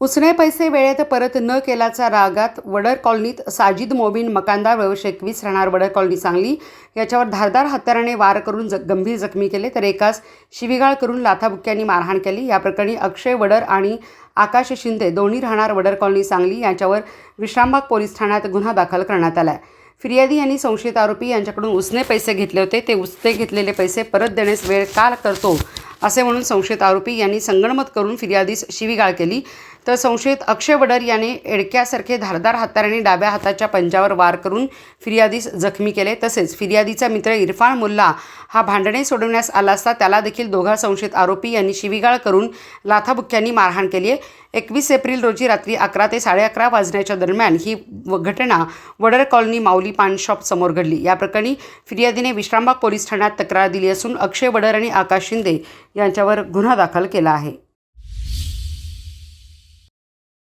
उसने पैसे वेळेत परत न केल्याचा रागात वडर कॉलनीत साजिद मोबिन मकानदार वर्ष एकवीस राहणार वडर कॉलनी सांगली. याच्यावर धारदार हत्याराने वार करून ज गंभीर जखमी केले तर एकास शिवीगाळ करून लाथाबुक्क्यांनी मारहाण केली. या प्रकरणी अक्षय वडर आणि आकाश शिंदे दोन्ही राहणार वडर कॉलनी सांगली यांच्यावर विश्रामबाग पोलीस ठाण्यात गुन्हा दाखल करण्यात आला आहे फिर्यादी यांनी संशयित आरोपी यांच्याकडून उसने पैसे घेतले होते. ते उसने घेतलेले पैसे परत देण्यास वेळ का करतो असे म्हणून संशयित आरोपी यांनी संगणमत करून फिर्यादीस शिवीगाळ केली. तर संशयित अक्षय वडर याने एडक्यासारखे धारदार हाताराने डाव्या हाताच्या पंजावर वार करून फिर्यादीस जखमी केले. तसेच फिर्यादीचा मित्र इरफान मुल्ला हा भांडणे सोडवण्यास आला असता त्याला देखील दोघा संशयित आरोपी यांनी शिवीगाळ करून लाथाबुक्क्यांनी मारहाण केली आहे. एकवीस एप्रिल रोजी रात्री अकरा ते साडे अकरा वाजण्याच्या दरम्यान ही घटना वडर कॉलनी माऊली पान शॉप समोर घडली. या प्रकरणी फिर्यादीने विश्रामबाग पोलीस ठाण्यात तक्रार दिली असून अक्षय वडर आणि आकाश शिंदे यांच्यावर गुन्हा दाखल केला आहे.